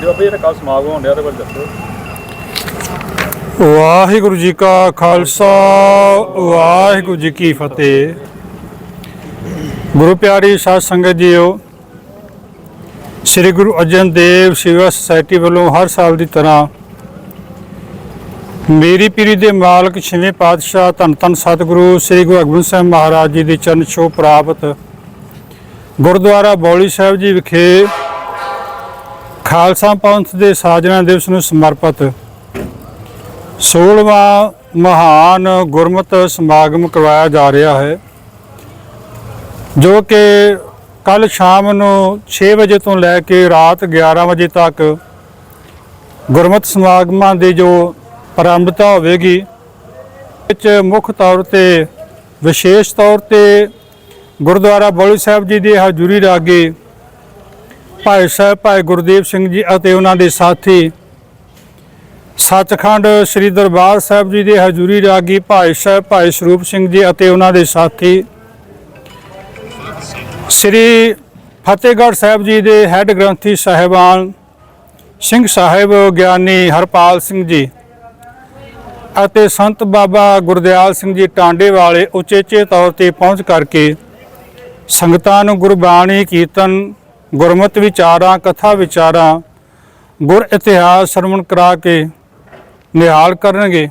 ਜੀ ਬਾਬਾ ਜੀ ਜਿਹੜਾ ਕੱਲ ਸਮਾਗਮ ਹੋਣ ਡਿਆ ਉਹਦੇ ਬਾਰੇ ਦੱਸੋ। ਵਾਹਿਗੁਰੂ ਜੀ ਕਾ ਖਾਲਸਾ, ਵਾਹਿਗੁਰੂ ਜੀ ਕੀ ਫਤਿਹ। ਗੁਰੂ ਪਿਆਰੀ ਸਾਧ ਸੰਗਤ ਜੀਓ, ਸ੍ਰੀ ਗੁਰੂ ਅਰਜਨ ਦੇਵ ਸੇਵਾ ਸੁਸਾਇਟੀ ਵੱਲੋਂ ਹਰ ਸਾਲ ਦੀ ਤਰ੍ਹਾਂ ਮੇਰੀ ਪੀਰੀ ਦੇ ਮਾਲਕ ਛੇਵੇਂ ਪਾਤਸ਼ਾਹ ਧੰਨ ਧੰਨ ਸਤਿਗੁਰੂ ਸ੍ਰੀ ਗੁਰੂ ਹਰਗੋਬਿੰਦ ਸਾਹਿਬ ਮਹਾਰਾਜ ਜੀ ਦੀ ਚਰਨ ਛੋਹ ਪ੍ਰਾਪਤ ਗੁਰਦੁਆਰਾ ਬੌਲੀ ਸਾਹਿਬ ਜੀ ਵਿਖੇ ਖਾਲਸਾ ਪੰਥ ਦੇ ਸਾਜਨਾ ਦਿਵਸ ਨੂੰ ਸਮਰਪਿਤ 16ਵਾਂ ਮਹਾਨ ਗੁਰਮਤਿ ਸਮਾਗਮ ਕਰਵਾਇਆ ਜਾ ਰਿਹਾ ਹੈ, ਜੋ ਕਿ ਕੱਲ ਸ਼ਾਮ ਨੂੰ 6 ਵਜੇ ਤੋਂ ਲੈ ਕੇ ਰਾਤ 11 ਵਜੇ ਤੱਕ ਗੁਰਮਤਿ ਸਮਾਗਮਾਂ ਦੀ ਜੋ ਪ੍ਰਾਰੰਭਤਾ ਹੋਵੇਗੀ, ਵਿੱਚ ਮੁੱਖ ਤੌਰ ਤੇ, ਵਿਸ਼ੇਸ਼ ਤੌਰ ਤੇ ਗੁਰਦੁਆਰਾ ਬੋਲੀ ਸਾਹਿਬ ਜੀ ਦੀ ਹਜ਼ੂਰੀ ਰਾਗੇ ਭਾਈ ਸਾਹਿਬ, ਭਾਈ ਗੁਰਦੇਵ ਸਿੰਘ ਜੀ ਅਤੇ ਉਹਨਾਂ ਦੇ ਸਾਥੀ। ਸੱਚਖੰਡ ਸ੍ਰੀ ਦਰਬਾਰ ਸਾਹਿਬ ਜੀ ਦੇ ਹਜ਼ੂਰੀ ਰਾਗੀ ਭਾਈ ਸਾਹਿਬ, ਭਾਈ ਸਰੂਪ ਸਿੰਘ ਜੀ ਅਤੇ ਉਹਨਾਂ ਦੇ ਸਾਥੀ। ਸ੍ਰੀ ਫਤਿਹਗੜ੍ਹ ਸਾਹਿਬ ਜੀ ਦੇ ਹੈੱਡ ਗ੍ਰੰਥੀ ਸਾਹਿਬਾਨ ਸਿੰਘ ਸਾਹਿਬ ਗਿਆਨੀ ਹਰਪਾਲ ਸਿੰਘ ਜੀ ਅਤੇ ਸੰਤ ਬਾਬਾ ਗੁਰਦਿਆਲ ਸਿੰਘ ਜੀ ਟਾਂਡੇ ਵਾਲੇ ਉਚੇਚੇ ਤੌਰ ਤੇ ਪਹੁੰਚ ਕਰਕੇ ਸੰਗਤਾਂ ਨੂੰ ਗੁਰਬਾਣੀ, ਕੀਰਤਨ ਗੁਰਮਤਿ ਵਿਚਾਰਾਂ, ਕਥਾ ਵਿਚਾਰਾਂ, ਗੁਰ ਇਤਿਹਾਸ ਸਰਵਣ ਕਰਾ ਕੇ ਨਿਹਾਲ ਕਰਨਗੇ।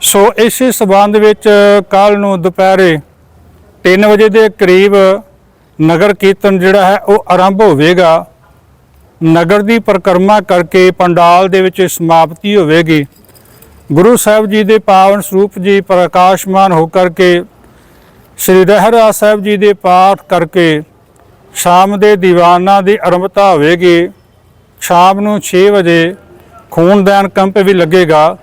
ਸੋ ਇਸੇ ਸਬੰਧ ਵਿੱਚ ਕੱਲ ਨੂੰ ਦੁਪਹਿਰੇ 3 ਵਜੇ ਦੇ ਕਰੀਬ ਨਗਰ ਕੀਰਤਨ ਜਿਹੜਾ ਹੈ ਉਹ ਆਰੰਭ ਹੋਵੇਗਾ। ਨਗਰ ਦੀ ਪਰਿਕਰਮਾ ਕਰਕੇ ਪੰਡਾਲ ਦੇ ਵਿੱਚ ਸਮਾਪਤੀ ਹੋਵੇਗੀ। ਗੁਰੂ ਸਾਹਿਬ ਜੀ ਦੇ ਪਾਵਨ ਸਰੂਪ ਜੀ ਪ੍ਰਕਾਸ਼ਮਾਨ ਹੋ ਕਰਕੇ, ਸ੍ਰੀ ਰਹਿਰਾ ਸਾਹਿਬ ਜੀ ਦੇ ਪਾਠ ਕਰਕੇ ਸ਼ਾਮ ਦੇ ਦੀਵਾਨਾਂ ਦੀ ਆਰੰਭਤਾ ਹੋਵੇਗੀ। ਸ਼ਾਮ ਨੂੰ 6 ਵਜੇ ਖੂਨਦਾਨ ਕੰਪ ਵੀ ਲੱਗੇਗਾ।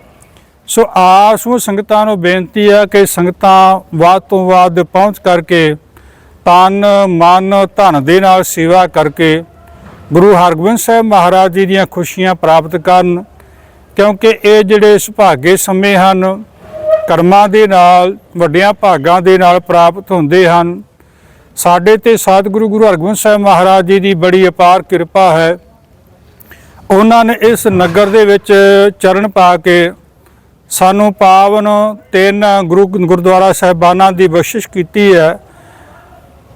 ਸੋ ਆਸ ਨੂੰ ਸੰਗਤਾਂ ਨੂੰ ਬੇਨਤੀ ਹੈ ਕਿ ਸੰਗਤਾਂ ਵੱਧ ਤੋਂ ਵੱਧ ਪਹੁੰਚ ਕਰਕੇ ਤਨ, ਮਨ, ਧਨ ਦੇ ਨਾਲ ਸੇਵਾ ਕਰਕੇ ਗੁਰੂ ਹਰਗੋਬਿੰਦ ਸਾਹਿਬ ਮਹਾਰਾਜ ਜੀ ਦੀਆਂ ਖੁਸ਼ੀਆਂ ਪ੍ਰਾਪਤ ਕਰਨ, ਕਿਉਂਕਿ ਇਹ ਜਿਹੜੇ ਸੁਭਾਗੇ ਸਮੇਂ ਹਨ, ਕਰਮਾਂ ਦੇ ਨਾਲ, ਵੱਡਿਆਂ ਭਾਗਾਂ ਦੇ ਨਾਲ ਪ੍ਰਾਪਤ ਹੁੰਦੇ ਹਨ। ਸਾਡੇ ਤੇ ਸਤਿਗੁਰੂ ਗੁਰੂ ਹਰਗੋਬਿੰਦ ਸਾਹਿਬ ਮਹਾਰਾਜ ਜੀ ਦੀ ਬੜੀ ਅਪਾਰ ਕਿਰਪਾ ਹੈ। ਉਹਨਾਂ ਨੇ ਇਸ ਨਗਰ ਦੇ ਵਿੱਚ ਚਰਨ ਪਾ ਕੇ ਸਾਨੂੰ ਪਾਵਨ ਤਿੰਨ ਗੁਰੂ ਗੁਰਦੁਆਰਾ ਸਾਹਿਬਾਨਾਂ ਦੀ ਬਖਸ਼ਿਸ਼ ਕੀਤੀ ਹੈ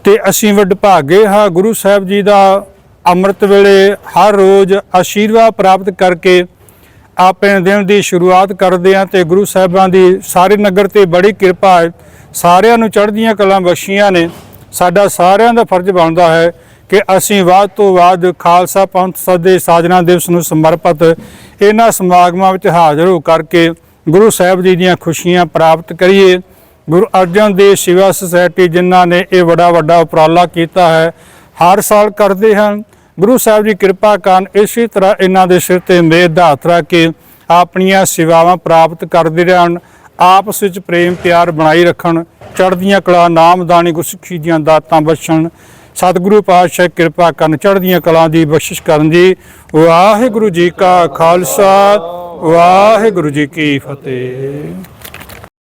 ਤੇ ਅਸੀਂ ਵਡਭਾਗੇ ਹਾਂ। ਗੁਰੂ ਸਾਹਿਬ ਜੀ ਦਾ ਅੰਮ੍ਰਿਤ ਵੇਲੇ ਹਰ ਰੋਜ਼ ਆਸ਼ੀਰਵਾਦ ਪ੍ਰਾਪਤ ਕਰਕੇ ਆਪਣੇ ਦਿਨ ਦੀ ਸ਼ੁਰੂਆਤ ਕਰਦੇ ਹਾਂ ਤੇ ਗੁਰੂ ਸਾਹਿਬਾਂ ਦੀ ਸਾਰੇ ਨਗਰ ਤੇ ਬੜੀ ਕਿਰਪਾ ਹੈ। ਸਾਰਿਆਂ ਨੂੰ ਚੜ੍ਹਦੀਆਂ ਕਲਾਂ ਬਖਸ਼ੀਆਂ ਨੇ। ਸਾਡਾ ਸਾਰਿਆਂ ਦਾ ਫਰਜ਼ ਬਣਦਾ ਹੈ ਕਿ ਅਸੀਂ ਵੱਧ ਤੋਂ ਵੱਧ ਖਾਲਸਾ ਪੰਥ ਸਦੇ ਸਾਜਨਾ ਦਿਵਸ ਨੂੰ ਸਮਰਪਿਤ ਇਹਨਾਂ ਸਮਾਗਮਾਂ ਵਿੱਚ ਹਾਜ਼ਰ ਹੋ ਕਰਕੇ ਗੁਰੂ ਸਾਹਿਬ ਜੀ ਦੀਆਂ ਖੁਸ਼ੀਆਂ ਪ੍ਰਾਪਤ ਕਰੀਏ। ਗੁਰੂ ਅਰਜਨ ਦੇਵ ਸੇਵਾ ਸੁਸਾਇਟੀ ਜਿਨ੍ਹਾਂ ਨੇ ਇਹ ਬੜਾ ਵੱਡਾ ਉਪਰਾਲਾ ਕੀਤਾ ਹੈ, ਹਰ ਸਾਲ ਕਰਦੇ ਹਨ। ਗੁਰੂ ਸਾਹਿਬ ਜੀ ਕਿਰਪਾ ਕਰਨ ਇਸੇ ਤਰ੍ਹਾਂ ਇਹਨਾਂ ਦੇ ਸਿਰ ਤੇ ਮੇਦ ਦਾ ਹੱਥ ਰੱਖ ਕੇ ਆਪਣੀਆਂ ਸੇਵਾਵਾਂ ਪ੍ਰਾਪਤ ਕਰਦੇ ਰਹਿਣ। ਆਪਸ ਵਿੱਚ ਪ੍ਰੇਮ ਪਿਆਰ ਬਣਾਈ ਰੱਖਣ, ਚੜ੍ਹਦੀਆਂ ਕਲਾ, ਨਾਮਦਾਨੀ ਗੁਰਸਿੱਖੀ ਦੀਆਂ ਦਾਤਾਂ ਬਖਸ਼ਣ। ਸਤਿਗੁਰੂ ਪਾਤਸ਼ਾਹ ਕਿਰਪਾ ਕਰਨ ਚੜ੍ਹਦੀਆਂ ਕਲਾ ਦੀ ਬਖਸ਼ਿਸ਼ ਕਰਨ ਜੀ। ਵਾਹਿਗੁਰੂ ਜੀ ਕਾ ਖਾਲਸਾ, ਵਾਹਿਗੁਰੂ ਜੀ ਕੀ ਫਤਿਹ।